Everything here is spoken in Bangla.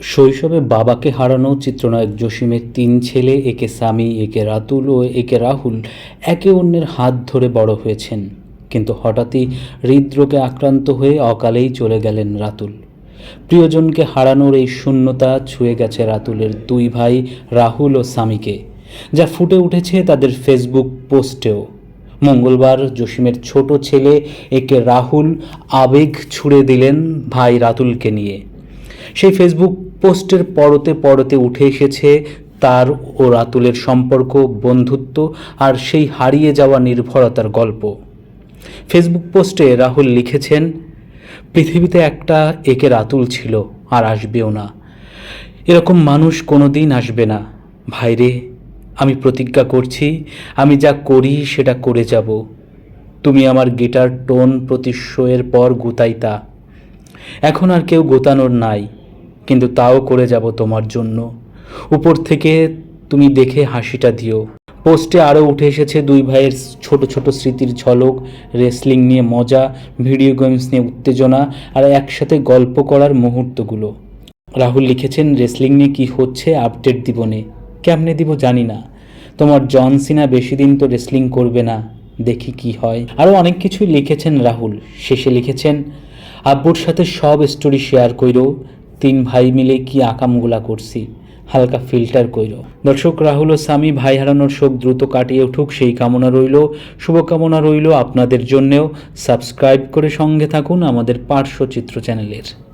শৈশবে বাবাকে হারানো চিত্রনায়ক জসিমের তিন ছেলে, একে সামি একে রাতুল ও একে রাহুল, একে অন্যের হাত ধরে বড় হয়েছেন। কিন্তু হঠাৎই হৃদরোগে আক্রান্ত হয়ে অকালেই চলে গেলেন রাতুল। প্রিয়জনকে হারানোর এই শূন্যতা ছুঁয়ে গেছে রাতুলের দুই ভাই, রাহুল ও সামিকে যা ফুটে উঠেছে তাদের ফেসবুক পোস্টেও। মঙ্গলবার জসিমের ছোট ছেলে, একে রাহুল, আবেগ ছুড়ে দিলেন ভাই রাতুলকে নিয়ে। সেই ফেসবুক পোস্টের পরতে পরতে উঠে এসেছে তার ও রাতুলের সম্পর্ক, বন্ধুত্ব আর সেই হারিয়ে যাওয়া নির্ভরতার গল্প। ফেসবুক পোস্টে রাহুল লিখেছেন, পৃথিবীতে একটা একে রাতুল ছিল আর আসবেও না। এরকম মানুষ কোনো দিন আসবে না। ভাইরে আমি প্রতিজ্ঞা করছি, আমি যা করি সেটা করে যাব। তুমি আমার গিটার, টোন প্রতি শোয়ের পর গুতাইতা এখন আর কেউ গোতানোর নাই। কিন্তু তাও করে যাব তোমার জন্য। উপর থেকে তুমি দেখে হাসিটা দিও। পোস্টে আরও উঠে এসেছে দুই ভাইয়ের ছোট ছোট স্মৃতির ঝলক, রেসলিং নিয়ে মজা, ভিডিও গেমস নিয়ে উত্তেজনা, আর একসাথে গল্প করার মুহূর্তগুলো। রাহুল লিখেছেন, রেসলিং নিয়ে কী হচ্ছে আপডেট দিবনে? কেমনে দিব জানি না। তোমার জন সিনা বেশি দিন তো রেসলিং করবে না। দেখি কি হয়। আরও অনেক কিছুই লিখেছেন রাহুল। শেষে লিখেছেন, আব্বুর সাথে সব স্টোরি শেয়ার কইরো। তিন ভাই মিলে কি আকামগুলা করছি? হালকা ফিল্টার কইল দর্শক, রাহুল ও স্বামী ভাই হারানোর শোক দ্রুত কাটিয়ে উঠুক, সেই কামনা রইল। শুভকামনা রইল আপনাদের জন্যেও। সাবস্ক্রাইব করে সঙ্গে থাকুন আমাদের পার্শ্বচিত্র চ্যানেলের।